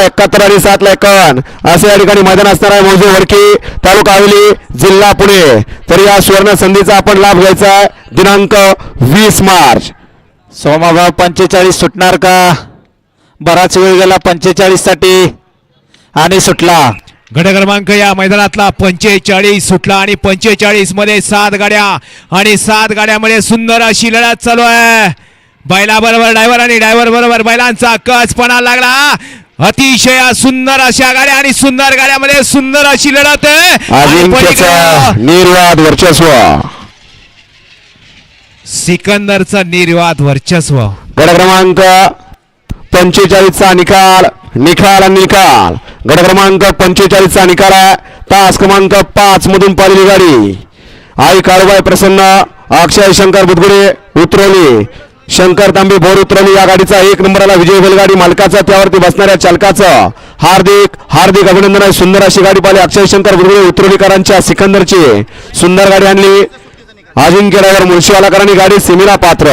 एकाहत्तर आणि सात ला एकावन्न. असे या ठिकाणी मैदान असणार आहे मौजे वडकी तालुका हवेली जिल्हा पुणे. तर या सुवर्ण संधीचा आपण लाभ घ्यायचा आहे. दिनांक वीस मार्च. सोमाभाव पंचेचाळीस सुटणार का? बराच वेळ गेला पंचेचाळीससाठी. आणि सुटला. गट क्रमांक या मैदानातला पंचेचाळीस सुटला आणि पंचेचाळीसमध्ये सात गाड्या आणि सात गाड्यामध्ये सुंदर अशी लढत चालू आहे. बैला बरोबर ड्रायव्हर आणि ड्रायव्हर बरोबर बैलांचा कचपणा लागला. अतिशय सुंदर अशा गाड्या आणि सुंदर गाड्यामध्ये सुंदर अशी लढत निर्वाद वर्चस्व. सिकंदरचं निर्वाद वर्चस्व. गट क्रमांक पंचेचाळीसचा निकाल निकाल आणि निकाल. गट क्रमांक पंचेचाळीसचा निकाल आहे. तास क्रमांक पाच मधून पाहिलेली गाडी. आई काळूबाई प्रसन्न अक्षय शंकर बुधगुडे उतरवली शंकर तांबे भोर उतरवली या गाडीचा. एक नंबरला विजय बैलगाडी मालकाचा त्यावरती बसणाऱ्या चालकाचं. हार्दिक हार्दिक अभिनंदन आहे. सुंदर अशी गाडी पाहिली. अक्षय शंकर बुधगुडे उतरवलीकरांच्या सिकंदरची. सुंदर गाडी आणली. अजिंक्य ड्रायव्हर मुळशीवालाकरांनी गाडी सिमिला पात्र.